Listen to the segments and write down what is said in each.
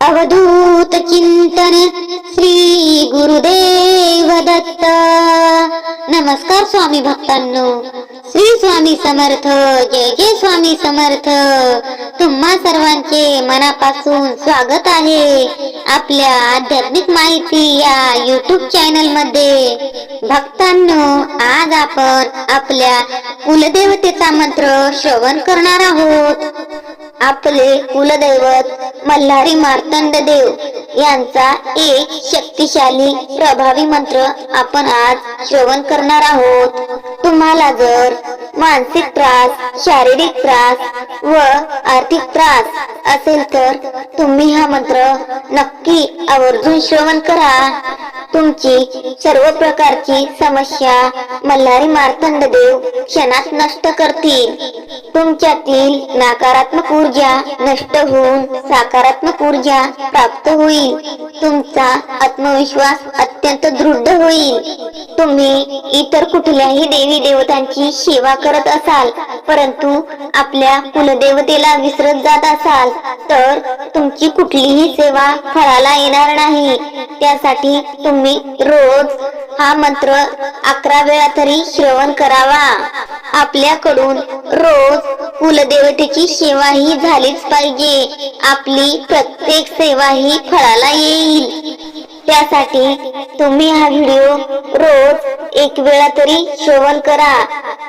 अवधूत चिंतन श्री गुरुदेव दत्त नमस्कार स्वामी भक्तांनो। श्री स्वामी समर्थ जय जय स्वामी समर्थ। तुम्हा सर्वांचे मनापासून स्वागत आहे आपल्या आध्यात्मिक माहिती या युट्यूब चॅनलमध्ये भक्तांनो आज आपण आपल्या कुलदेवतेचा मंत्र श्रवण करणार आहोत. आपले कुलदैवत मल्हारी मार्तंड देव यांचा एक शक्तिशाली प्रभावी मंत्र आपण आज श्रवण करणार आहोत. तुम्हाला जर मानसिक त्रास शारीरिक त्रास व आर्थिक त्रास असेल तर तुम्ही हा मंत्र नक्की आवर्जून श्रवण करा. तुमची सर्व प्रकारची समस्या मल्हारी मार्तंड देव क्षणात नष्ट करतील. तुमच्यातील नकारात्मक ऊर्जा नष्ट होऊन सकारात्मक ऊर्जा प्राप्त होईल. तुमचा आत्मविश्वास अत्यंत दृढ होईल. तुम्ही इतर कुठल्याही देवी देवतांची सेवा करत असाल परंतु आपल्या कुलदेवतेला विसरत जात असाल तर तुमची कुठलीही सेवा फळाला येणार नाही. त्यासाठी तुम्ही रोज हा मंत्र अकरा वेळा तरी श्रवण करावा. आपल्याकडून रोज कुलदेवतेची सेवा ही झालीच पाहिजे. आपली प्रत्येक सेवा ही फळाला येईल. त्यासाठी तुम्ही हा व्हिडिओ रोज एक वेळा तरी श्रवण करा.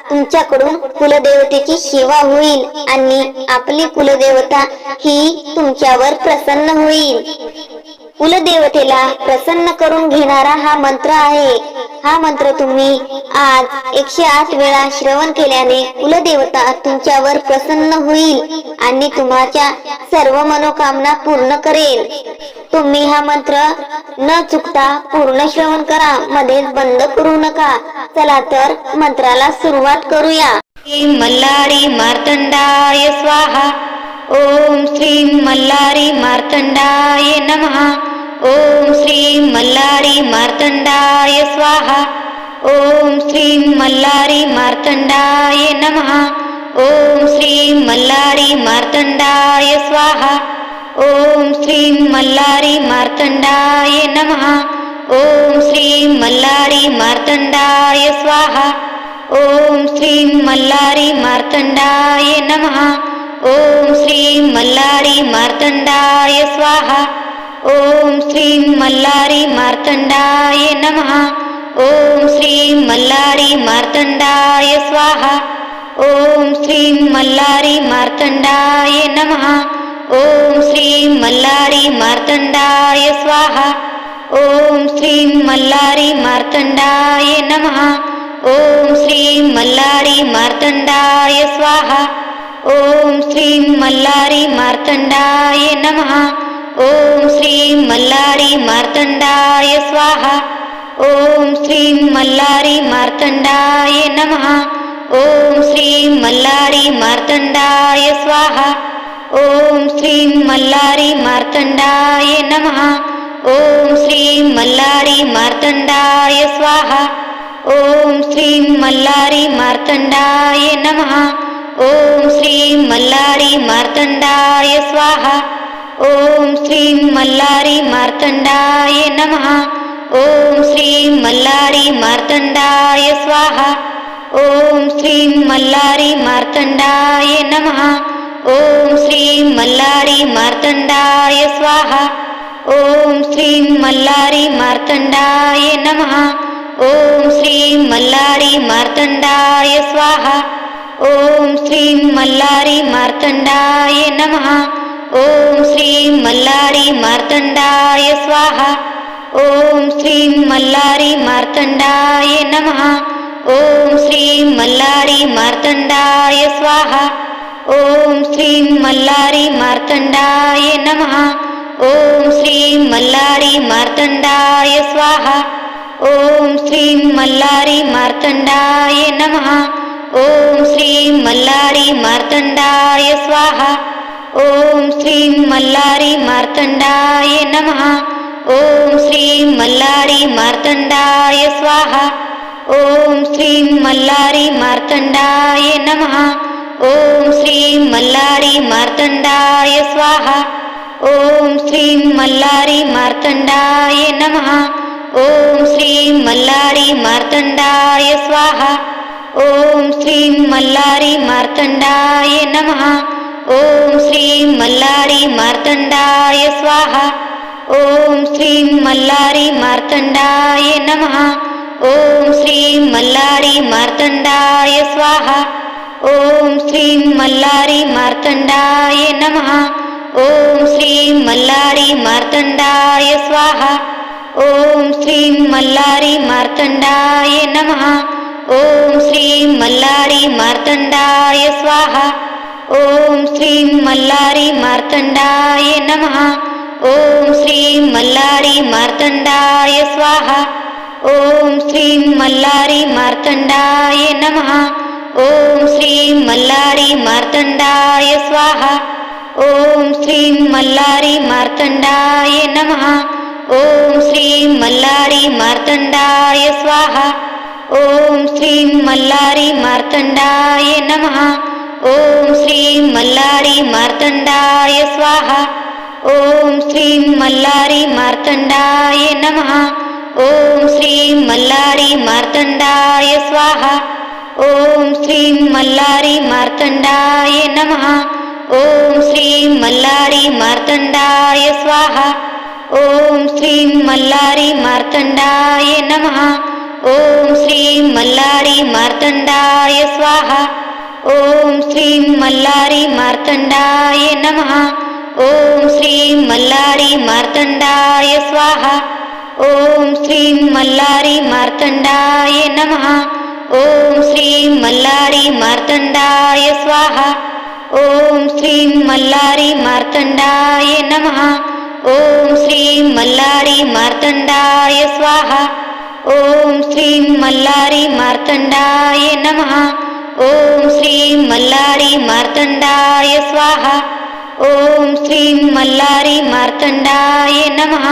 तुमच्याकडून कुलदेवतेची सेवा होईल आणि आपली कुलदेवता ही तुमच्यावर प्रसन्न होईल. कुलदेवतेला प्रसन्न करून घेणारा हा मंत्र आहे. हा मंत्र तुम्ही आज एकशे आठ वेळा श्रवण केल्याने कुलदेवता तुमच्यावर प्रसन्न होईल आणि तुमच्या सर्व मनोकामना पूर्ण करेल. तुम्ही हा मंत्र न चुकता पूर्ण श्रवण करा मध्येच बंद करू नका. चला तर मंत्राला सुरुवात करूया. मल्हारी मार्तंडाय स्वाहा. ओम श्री मल्हारी मार्तंडाय नमः ஓம் ஸ்ரீம் மல்லாரி மார்த்தண்டாய ஸ்வாஹா. ஓம் ஸ்ரீம் மல்லாரி மார்த்தண்டாய நமஹா. ஓம் ஸ்ரீம் மல்லாரி மார்த்தண்டாய ஸ்வாஹா. ஓம் ஸ்ரீம் மல்லாரி மார்த்தண்டாய நமஹா. ஓம் ஸ்ரீம் மல்லாரி மார்த்தண்டாய ஸ்வாஹா. ஓம் ஸ்ரீம் மல்லாரி மார்த்தண்டாய நமஹா. ஓம் ஸ்ரீம் மல்லாரி மார்த்தண்டாய ஸ்வாஹா. ఓం శ్రీం మల్లారి మార్తండాయ నమ ఓం శ్రీం మల్లారి మార్తండాయ స్వాహ ఓం శ్రీం మల్లారి మార్తండాయ నమ ఓం శ్రీం మల్లారి మార్తండాయ స్వాహ ఓం శ్రీం మల్లారి మార్తండాయ నమ ఓం శ్రీం మల్లారి మార్తండాయ స్వాహ ఓం శ్రీం మల్లారి మార్తండాయ నమ ओम श्री मल्लारी मार्तंडाय स्वाहा ओम श्री मल्लारी मार्तंडाय नमः ओम श्री मल्लारी मार्तंडाय स्वाहा ओम श्री मल्लारी मार्तंडाय नमः ओम श्री मल्लारी मार्तंडाय स्वाहा ओम श्री मल्लारी मार्तंडाय नमः ओम श्री मल्लारी मार्तंडाय स्वाहा ஓம் ஸ்ரீம் மல்லாரி மார்த்தண்டாய நம. ஓம் ஸ்ரீம் மல்லாரி மார்த்தண்டாய ஸ்வாஹா. ஓம் ஸ்ரீம் மல்லாரி மார்த்தண்டாய நம. ஓம் ஸ்ரீம் மல்லாரி மார்த்தண்டாய ஸ்வாஹா. ஓம் ஸ்ரீம் மல்லாரி மார்த்தண்டாய நம. ஓம் ஸ்ரீம் மல்லாரி மார்த்தண்டாய ஸ்வாஹா. ஓம் ஸ்ரீம் மல்லாரி மார்த்தண்டாய நம. ஓம் ஸ்ரீம் மல்லாரி மார்த்தண்டாய ஸ்வாஹா. ஓம் ஸ்ரீம் மல்லாரி மார்த்தண்டாய நமஹா. ஓம் ஸ்ரீம் மல்லாரி மார்த்தண்டாய ஸ்வாஹா. ஓம் ஸ்ரீம் மல்லாரி மார்த்தண்டாய நமஹா. ஓம் ஸ்ரீம் மல்லாரி மார்த்தண்டாய ஸ்வாஹா. ஓம் ஸ்ரீம் மல்லாரி மார்த்தண்டாய நமஹா. ஓம் ஸ்ரீம் மல்லாரி மார்த்தண்டாய ஸ்வாஹா. ఓం శ్రీం మల్లారి మార్తండాయ నమ ఓం శ్రీం మల్లారి మార్తండాయ స్వాహ ఓం శ్రీం మల్లారి మార్తండాయ నమ ఓం శ్రీం మల్లారి మార్తండాయ స్వాహ ఓం శ్రీం మల్లారి మార్తండాయ నమ ఓం శ్రీం మల్లారి మార్తండాయ స్వాహ ఓం శ్రీం మల్లారి మార్తండాయ నమ ॐ श्रीं मल्लारी मार्तण्डाय स्वाहा ॐ श्रीं मल्लारी मार्तण्डाय नमः ॐ श्रीं मल्लारी मार्तण्डाय स्वाहा ॐ श्रीं मल्लारी मार्तण्डाय नमः ॐ श्रीं मल्लारी मार्तण्डाय स्वाहा ॐ श्रीं मल्लारी मार्तण्डाय नमः ॐ श्रीं मल्लारी मार्तण्डाय स्वाहा ஓம் ஸ்ரீம் மல்லாரி மார்த்தண்டாய நம ஓம் ஸ்ரீம் மல்லாரி மார்த்தண்டாய ஸ்வாஹா. ஓம் ஸ்ரீம் மல்லாரி மார்த்தண்டாய நம ஓம் ஸ்ரீம் மல்லாரி மார்த்தண்டாய ஸ்வாஹா. ஓம் ஸ்ரீம் மல்லாரி மார்த்தண்டாய நம ஓம் ஸ்ரீம் மல்லாரி மார்த்தண்டாய ஸ்வாஹா. ஓம் ஸ்ரீம் மல்லாரி மார்த்தண்டாய நம ஓம் ஸ்ரீம் மல்லாரி மார்த்தண்டாய ஸ்வாஹா. ஓம் ஸ்ரீம் மல்லாரி மார்த்தண்டாய நமஹா. ஓம் ஸ்ரீம் மல்லாரி மார்த்தண்டாய ஸ்வாஹா. ஓம் ஸ்ரீம் மல்லாரி மார்த்தண்டாய நமஹா. ஓம் ஸ்ரீம் மல்லாரி மார்த்தண்டாய ஸ்வாஹா. ஓம் ஸ்ரீம் மல்லாரி மார்த்தண்டாய நமஹா. ஓம் ஸ்ரீம் மல்லாரி மார்த்தண்டாய ஸ்வாஹா. ఓం శ్రీం మల్లారి మార్తండాయ నమ ఓం శ్రీం మల్లారి మార్తండాయ స్వాహ ఓం శ్రీం మల్లారి మార్తండాయ నమ ఓం శ్రీం మల్లారి మార్తండాయ స్వాహ ఓం శ్రీం మల్లారి మార్తండాయ నమ ఓం శ్రీం మల్లారి మార్తండాయ స్వాహ ఓం శ్రీం మల్లారి మార్తండాయ నమ ॐ श्रीं मल्लारी मार्तण्डाय स्वाहा ॐ श्रीं मल्लारी मार्तण्डाय नमः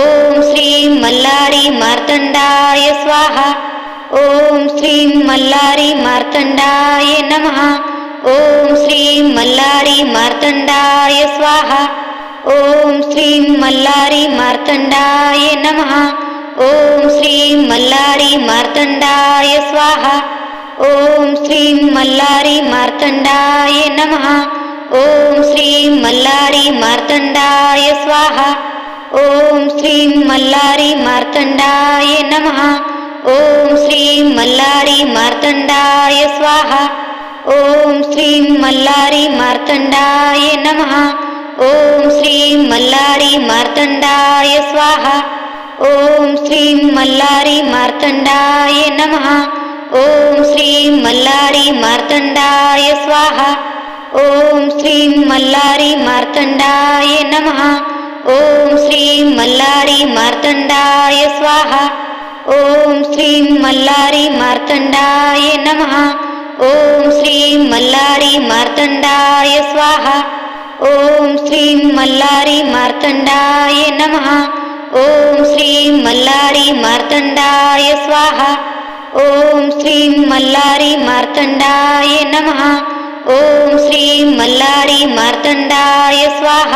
ॐ श्रीं मल्लारी मार्तण्डाय स्वाहा ॐ श्रीं मल्लारी मार्तण्डाय नमः ॐ श्रीं मल्लारी मार्तण्डाय स्वाहा ॐ श्रीं मल्लारी मार्तण्डाय नमः ॐ श्रीं मल्लारी मार्तण्डाय स्वाहा ஓம் ஸ்ரீம் மல்லாரி மார்த்தண்டாய நம ஓம் ஸ்ரீம் மல்லாரி மார்த்தண்டாய ஸ்வாஹா. ஓம் ஸ்ரீம் மல்லாரி மார்த்தண்டாய நம ஓம் ஸ்ரீம் மல்லாரி மார்த்தண்டாய ஸ்வாஹா. ஓம் ஸ்ரீம் மல்லாரி மார்த்தண்டாய நம ஓம் ஸ்ரீம் மல்லாரி மார்த்தண்டாய ஸ்வாஹா. ஓம் ஸ்ரீம் மல்லாரி மார்த்தண்டாய நம ஓம் ஸ்ரீம் மல்லாரி மார்த்தண்டாய ஸ்வாஹா. ஓம் ஸ்ரீம் மல்லாரி மார்த்தண்டாய நமஹா. ஓம் ஸ்ரீம் மல்லாரி மார்த்தண்டாய ஸ்வாஹா. ஓம் ஸ்ரீம் மல்லாரி மார்த்தண்டாய நமஹா. ஓம் ஸ்ரீம் மல்லாரி மார்த்தண்டாய ஸ்வாஹா. ஓம் ஸ்ரீம் மல்லாரி மார்த்தண்டாய நமஹா. ஓம் ஸ்ரீம் மல்லாரி மார்த்தண்டாய ஸ்வாஹா. ఓం శ్రీం మల్లారి మార్తండాయ నమ ఓం శ్రీం మల్లారి మార్తండాయ స్వాహ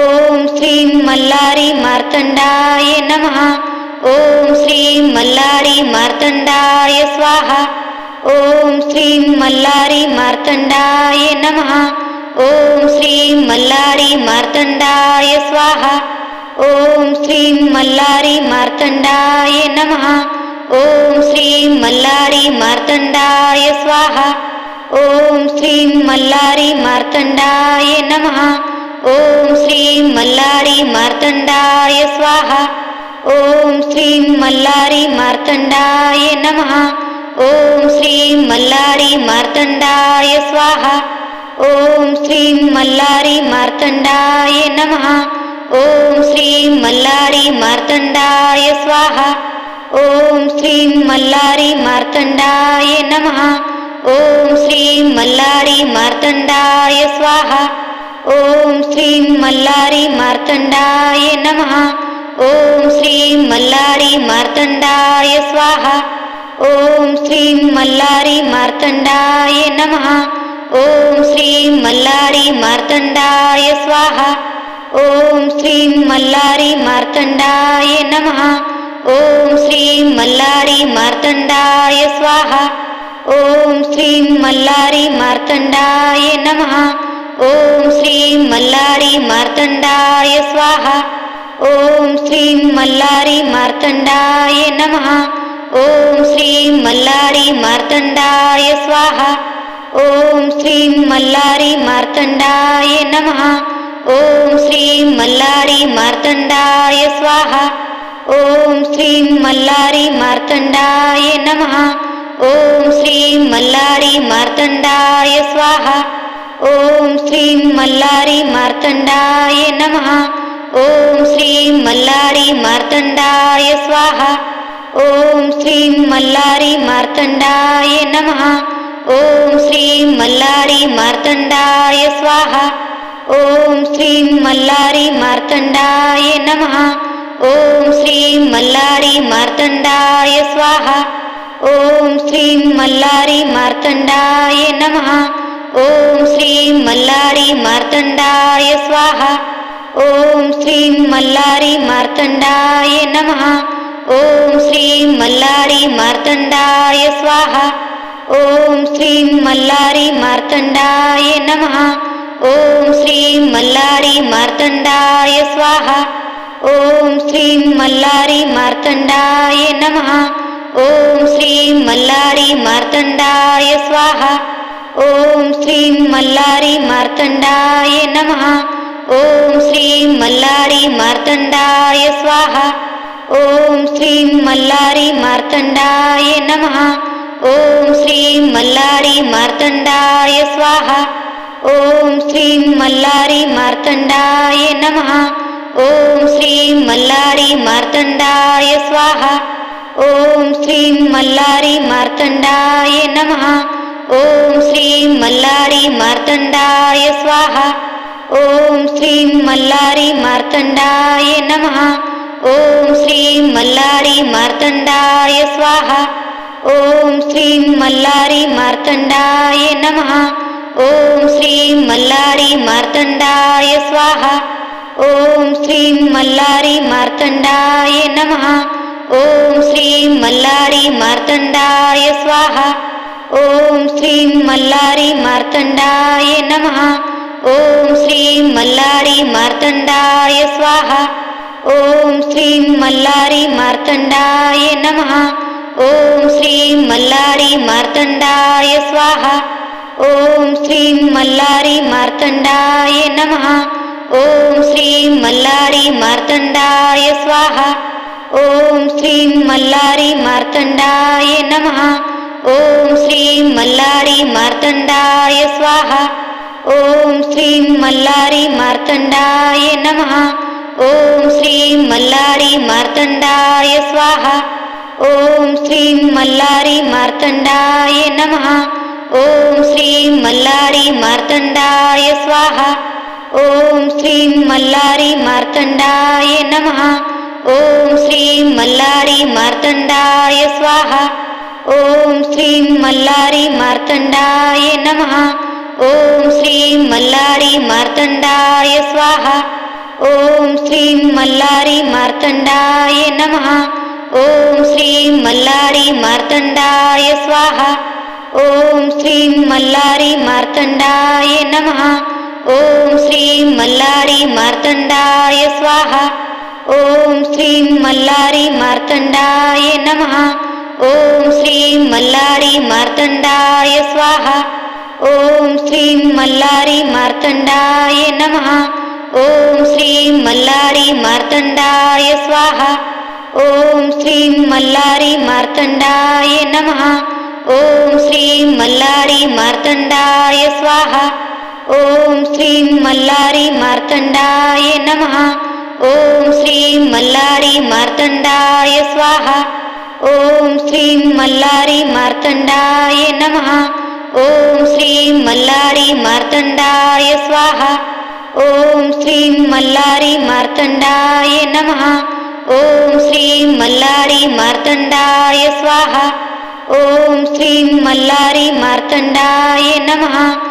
ఓం శ్రీం మల్లారి మార్తండాయ నమ ఓం శ్రీం మల్లారి మార్తండాయ స్వాహ ఓం శ్రీం మల్లారి మార్తండాయ నమ ఓం శ్రీం మల్లారి మార్తండాయ స్వాహ ఓం శ్రీం మల్లారి మార్తండాయ నమ ॐ श्रीं मल्लारी मार्तण्डाय स्वाहा ॐ श्रीं मल्लारी मार्तण्डाय नमः ॐ श्रीं मल्लारी मार्तण्डाय स्वाहा ॐ श्रीं मल्लारी मार्तण्डाय नमः ॐ श्रीं मल्लारी मार्तण्डाय स्वाहा ॐ श्रीं मल्लारी मार्तण्डाय नमः ॐ श्रीं मल्लारी मार्तण्डाय स्वाहा ஓம் ஸ்ரீம் மல்லாரி மார்த்தண்டாய நம. ஓம் ஸ்ரீம் மல்லாரி மார்த்தண்டாய ஸ்வாஹா. ஓம் ஸ்ரீம் மல்லாரி மார்த்தண்டாய நம. ஓம் ஸ்ரீம் மல்லாரி மார்த்தண்டாய ஸ்வாஹா. ஓம் ஸ்ரீம் மல்லாரி மார்த்தண்டாய நம. ஓம் ஸ்ரீம் மல்லாரி மார்த்தண்டாய ஸ்வாஹா. ஓம் ஸ்ரீம் மல்லாரி மார்த்தண்டாய நம. ஓம் ஸ்ரீம் மல்லாரி மார்த்தண்டாய ஸ்வாஹா. ஓம் ஸ்ரீம் மல்லாரி மார்த்தண்டாய நமஹா. ஓம் ஸ்ரீம் மல்லாரி மார்த்தண்டாய ஸ்வாஹா. ஓம் ஸ்ரீம் மல்லாரி மார்த்தண்டாய நமஹா. ஓம் ஸ்ரீம் மல்லாரி மார்த்தண்டாய ஸ்வாஹா. ஓம் ஸ்ரீம் மல்லாரி மார்த்தண்டாய நமஹா. ஓம் ஸ்ரீம் மல்லாரி மார்த்தண்டாய ஸ்வாஹா. ఓం శ్రీం మల్లారి మార్తండాయ నమ ఓం శ్రీం మల్లారి మార్తండాయ స్వాహ ఓం శ్రీం మల్లారి మార్తండాయ నమ ఓం శ్రీం మల్లారి మార్తండాయ స్వాహ ఓం శ్రీం మల్లారి మార్తండాయ నమ ఓం శ్రీం మల్లారి మార్తండాయ స్వాహ ఓం శ్రీం మల్లారి మార్తండాయ నమ ॐ श्रीं मल्लारी मार्तण्डाय स्वाहा ॐ श्रीं मल्लारी मार्तण्डाय नमः ॐ श्रीं मल्लारी मार्तण्डाय स्वाहा ॐ श्रीं मल्लारी मार्तण्डाय नमः ॐ श्रीं मल्लारी मार्तण्डाय स्वाहा ॐ श्रीं मल्लारी मार्तण्डाय नमः ॐ श्रीं मल्लारी मार्तण्डाय स्वाहा ஓம் ஸ்ரீம் மல்லாரி மார்த்தண்டாய நம. ஓம் ஸ்ரீம் மல்லாரி மார்த்தண்டாய ஸ்வாஹா. ஓம் ஸ்ரீம் மல்லாரி மார்த்தண்டாய நம. ஓம் ஸ்ரீம் மல்லாரி மார்த்தண்டாய ஸ்வாஹா. ஓம் ஸ்ரீம் மல்லாரி மார்த்தண்டாய நம. ஓம் ஸ்ரீம் மல்லாரி மார்த்தண்டாய ஸ்வாஹா. ஓம் ஸ்ரீம் மல்லாரி மார்த்தண்டாய நம. ஓம் ஸ்ரீம் மல்லாரி மார்த்தண்டாய ஸ்வாஹா. ஓம் ஸ்ரீம் மல்லாரி மார்த்தண்டாய நமஹா. ஓம் ஸ்ரீம் மல்லாரி மார்த்தண்டாய ஸ்வாஹா. ஓம் ஸ்ரீம் மல்லாரி மார்த்தண்டாய நமஹா. ஓம் ஸ்ரீம் மல்லாரி மார்த்தண்டாய ஸ்வாஹா. ஓம் ஸ்ரீம் மல்லாரி மார்த்தண்டாய நமஹா. ஓம் ஸ்ரீம் மல்லாரி மார்த்தண்டாய ஸ்வாஹா. ஓம் ஸ்ரீம் மல்லாரி மார்த்தண்டாய நமஹா. ஓம் ஸ்ரீம் மல்லாரி மார்த்தண்டாய ஸ்வாஹா. ஓம் ஸ்ரீம் மல்லாரி மார்த்தண்டாய நமஹா. ஓம் ஸ்ரீம் மல்லாரி மார்த்தண்டாய ஸ்வாஹா. ஓம் ஸ்ரீம் மல்லாரி மார்த்தண்டாய நமஹா. ஓம் ஸ்ரீம் மல்லாரி மார்த்தண்டாய ஸ்வாஹா. ஓம் ஸ்ரீம் மல்லாரி மார்த்தண்டாய நமஹா. ॐ श्रीं मल्लारी मार्तण्डाय स्वाहा ॐ श्रीं मल्लारी मार्तण्डाय नमः ॐ श्रीं मल्लारी मार्तण्डाय स्वाहा ॐ श्रीं मल्लारी मार्तण्डाय नमः ॐ श्रीं मल्लारी मार्तण्डाय स्वाहा ॐ श्रीं मल्लारी मार्तण्डाय नमः ॐ श्रीं मल्लारी मार्तण्डाय स्वाहा ஓம் ஸ்ரீம் மல்லாரி மார்த்தண்டாய நம. ஓம் ஸ்ரீம் மல்லாரி மார்த்தண்டாய ஸ்வாஹா. ஓம் ஸ்ரீம் மல்லாரி மார்த்தண்டாய நம. ஓம் ஸ்ரீம் மல்லாரி மார்த்தண்டாய ஸ்வாஹா. ஓம் ஸ்ரீம் மல்லாரி மார்த்தண்டாய நம. ஓம் ஸ்ரீம் மல்லாரி மார்த்தண்டாய ஸ்வாஹா. ஓம் ஸ்ரீம் மல்லாரி மார்த்தண்டாய நம. ॐ श्रीं मल्लारी मार्तण्डाय स्वाहा ॐ श्रीं मल्लारी मार्तण्डाय नमः ॐ श्रीं मल्लारी मार्तण्डाय स्वाहा ॐ श्रीं मल्लारी मार्तण्डाय नमः ॐ श्रीं मल्लारी मार्तण्डाय स्वाहा ॐ श्रीं मल्लारी मार्तण्डाय नमः ॐ श्रीं मल्लारी मार्तण्डाय स्वाहा ஓம் ஸ்ரீம் மல்லாரி மார்த்தண்டாய நமஹா. ஓம் ஸ்ரீம் மல்லாரி மார்த்தண்டாய ஸ்வாஹா. ஓம் ஸ்ரீம் மல்லாரி மார்த்தண்டாய நமஹா. ஓம் ஸ்ரீம் மல்லாரி மார்த்தண்டாய ஸ்வாஹா. ஓம் ஸ்ரீம் மல்லாரி மார்த்தண்டாய நமஹா. ஓம் ஸ்ரீம் மல்லாரி மார்த்தண்டாய ஸ்வாஹா. ஓம் ஸ்ரீம் மல்லாரி மார்த்தண்டாய நமஹா.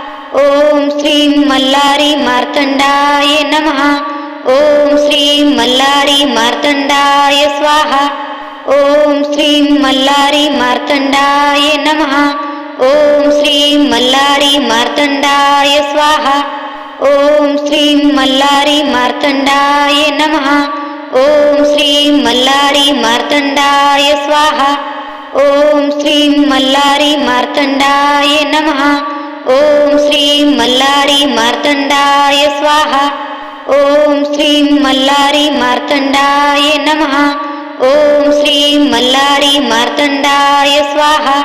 ஓம் ஸ்ரீம் மல்லாரி மார்த்தண்டாய நம. ஓம் ஸ்ரீம் மல்லாரி மார்த்தண்டாய ஸ்வாஹா. ஓம் ஸ்ரீம் மல்லாரி மார்த்தண்டாய நம. ஓம் ஸ்ரீம் மல்லாரி மார்த்தண்டாய ஸ்வாஹா. ஓம் ஸ்ரீம் மல்லாரி மார்த்தண்டாய நம. ஓம் ஸ்ரீம் மல்லாரி மார்த்தண்டாய ஸ்வாஹா. ஓம் ஸ்ரீம் மல்லாரி மார்த்தண்டாய நமः. ஓம் ஸ்ரீம் மல்லாரி மார்த்தண்டாய ஸ்வாஹா. ஓம் ஸ்ரீம் மல்லாரி மார்த்தண்டாய நமः ஓம் ஸ்ரீம் மல்லாரி மார்த்தண்டாய ஸ்வாஹா.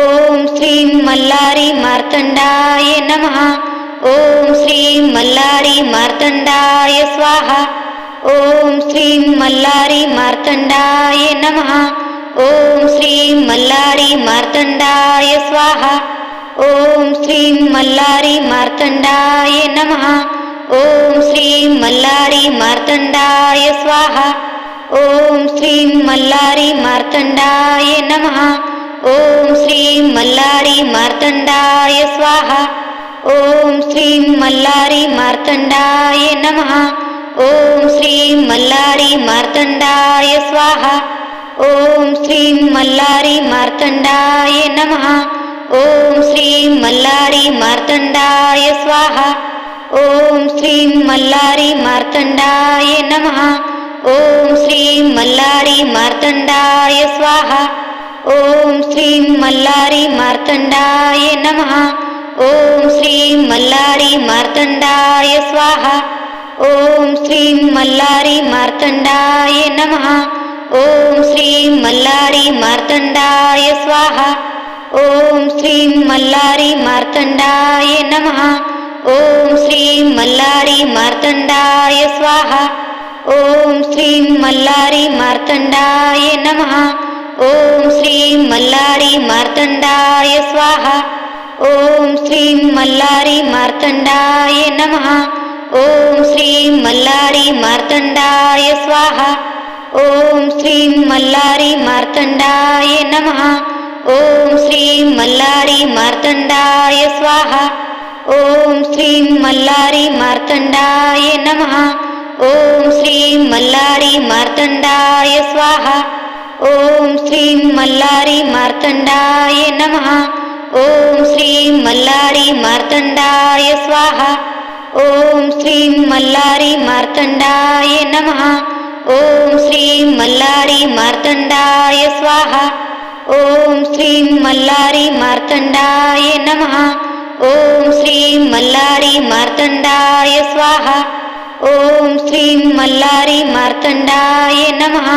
ஓம் ஸ்ரீம் மல்லாரி மார்த்தண்டாய நமः ஓம் ஸ்ரீம் மல்லாரி மார்த்தண்டாய ஸ்வாஹா. ஓம் ஸ்ரீம் மல்லாரி மார்த்தண்டாய நமः ஓம் ஸ்ரீம் மல்லாரி மார்த்தண்டாய ஸ்வாஹா. ஓம் ஸ்ரீம் மல்லாரி மார்த்தண்டாய நம ஓம் ஸ்ரீம் மல்லாரி மார்த்தண்டாய ஸ்வாஹா. ஓம் ஸ்ரீம் மல்லாரி மார்த்தண்டாய நம ஓம் ஸ்ரீம் மல்லாரி மார்த்தண்டாய ஸ்வாஹா. ஓம் ஸ்ரீம் மல்லாரி மார்த்தண்டாய நம ஓம் ஸ்ரீம் மல்லாரி மார்த்தண்டாய ஸ்வாஹா. ஓம் ஸ்ரீம் மல்லாரி மார்த்தண்டாய நமः ஓம் ஸ்ரீம் மல்லாரி மார்த்தண்டாய ஸ்வாஹா ஓம் ஸ்ரீம் மல்லாரி மார்த்தண்டாய நமः ஓம் ஸ்ரீம் மல்லாரி மார்த்தண்டாய ஸ்வாஹா ஓம் ஸ்ரீம் மல்லாரி மார்த்தண்டாய நமः ஓம் ஸ்ரீம் மல்லாரி மார்த்தண்டாய ஸ்வாஹா ஓம் ஸ்ரீம் மல்லாரி மார்த்தண்டாய நமः ஓம் ஸ்ரீம் மல்லாரி மார்த்தண்டாய ஸ்வாஹா ஓம் ஸ்ரீம் மல்லாரி மார்த்தண்டாய நமः. ஓம் ஸ்ரீம் மல்லாரி மார்த்தண்டாய ஸ்வாஹா. ஓம் ஸ்ரீம் மல்லாரி மார்த்தண்டாய நமः. ஓம் ஸ்ரீம் மல்லாரி மார்த்தண்டாய ஸ்வாஹா. ஓம் ஸ்ரீம் மல்லாரி மார்த்தண்டாய நமः. ஓம் ஸ்ரீம் மல்லாரி மார்த்தண்டாய ஸ்வாஹா. ஓம் ஸ்ரீம் மல்லாரி மார்த்தண்டாய நமः. ஓம் ஸ்ரீம் மல்லாரி மார்த்தண்டாய ஸ்வாஹா. ஓம் ஸ்ரீம் மல்லாரி மார்த்தண்டாய நமः ஓம் ஸ்ரீம் மல்லாரி மார்த்தண்டாய ஸ்வாஹா. ஓம் ஸ்ரீம் மல்லாரி மார்த்தண்டாய நமः ஓம் ஸ்ரீம் மல்லாரி மார்த்தண்டாய ஸ்வாஹா. ஓம் ஸ்ரீம் மல்லாரி மார்த்தண்டாய நமः ஓம் ஸ்ரீம் மல்லாரி மார்த்தண்டாய ஸ்வாஹா. ஓம் ஸ்ரீம் மல்லாரி மார்த்தண்டாய நமः ஓம் ஸ்ரீம் மல்லாரி மார்த்தண்டாய ஸ்வாஹா. ஓம் ஸ்ரீம் மல்லாரி மார்த்தண்டாய நமः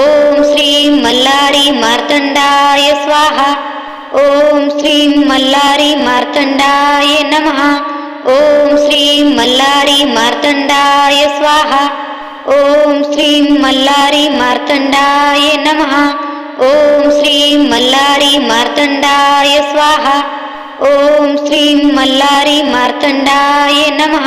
ஓம் ஸ்ரீம் மல்லாரி மார்த்தண்டாய ஸ்வாஹா. ஓம் ஸ்ரீம் மல்லாரி மார்த்தண்டாய நமः ஓம் ஸ்ரீம் மல்லாரி மார்த்தண்டாய ஸ்வாஹா. ஓம் ஸ்ரீம் மல்லாரி மார்த்தண்டாய நமஹா. ஓம் ஸ்ரீம் மல்லாரி மார்த்தண்டாய ஸ்வாஹா. ஓம் ஸ்ரீம் மல்லாரி மார்த்தண்டாய நமः